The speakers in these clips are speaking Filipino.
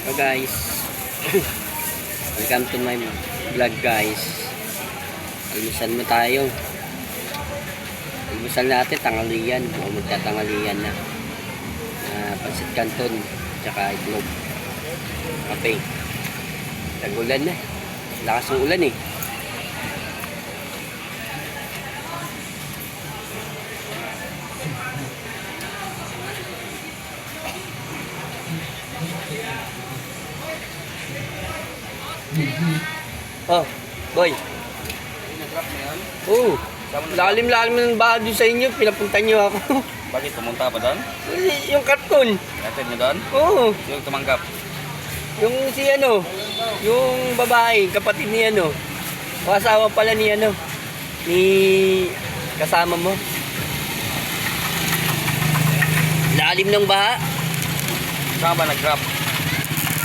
So guys, welcome to my vlog guys. Almusal mo tayo. Almusal natin, tangalian. O magtatangalian na. Uh, pansit canton, tsaka itlog. Kape. Tagulan na. Lakas ng ulan eh. Oh, boy. Yun? Oh, lalim-lalim ng baha doon sa inyo. Pinapunta niyo ako. Bakit pumunta pa doon? Yung karton. Natin mo doon? Oo. Yung tumanggap? Yung si ano, yung babae, kapatid ni ano. O asawa pala ni ano, ni kasama mo. Lalim ng baha. Saan ba nag-drop?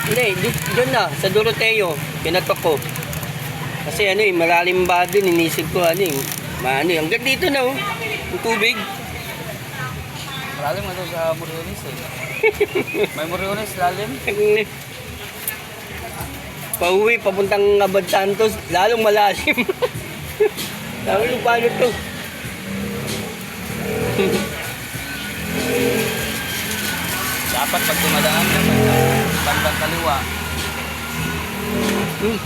Hindi, di- doon na, sa Doroteo. Pinatok ko. Kasi ano eh, malalim ba doon, inisip ko ano eh. Maano eh, hanggang dito na oh. Yung tubig. Malalim nga doon sa Moriones eh. May Moriones lalim? Pauwi, papuntang Abad Santos, lalong malalim. Sabi ko, paano to? Dapat pag dumadaan ka bandang kaliwa. Hmm.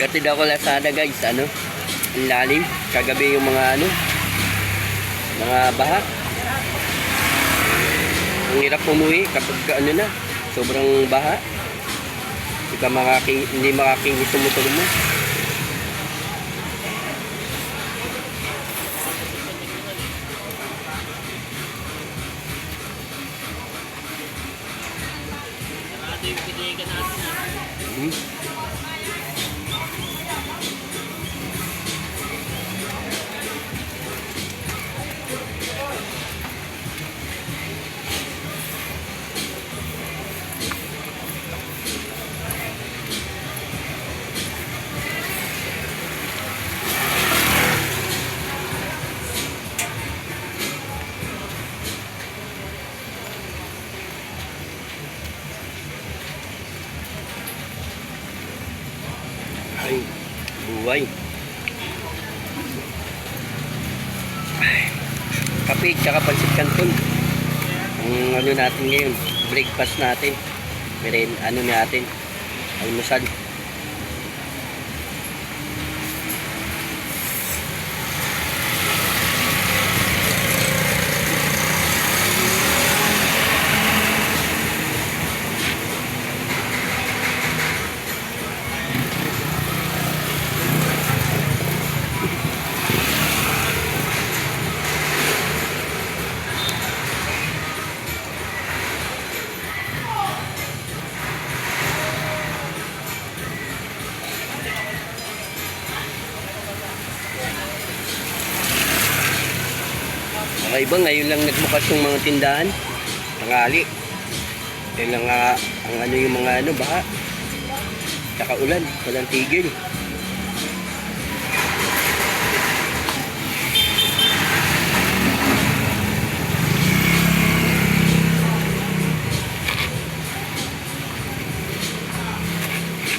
Gatid ako Lazada guys, ano? Ang lalim. Kagabi yung mga ano, mga baha. Ang hirap umuwi kapag ano na, sobrang baha. Hindi ka makaking, hindi makakinis motor mo. Hmm. Buhay. Ay, Kape, tsaka pansit canton. Ang ano natin ngayon, breakfast natin. Meren, ano natin, almusal. Mga iba, ngayon lang nagbukas yung mga tindahan. Tangali. Yan lang nga, ang ano yung mga ano, baha. Tsaka ulan, walang tigil.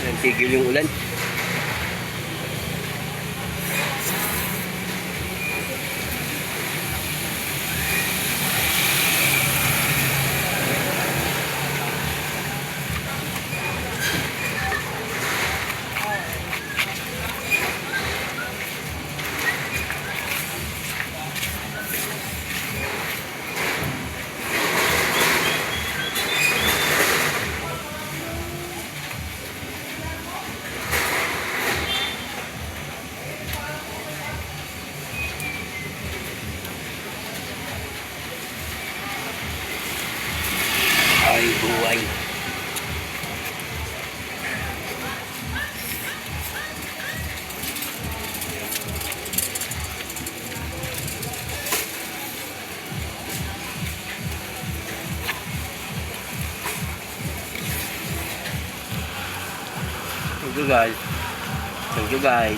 Walang tigil yung ulan. thành chú gầy thằng chú gầy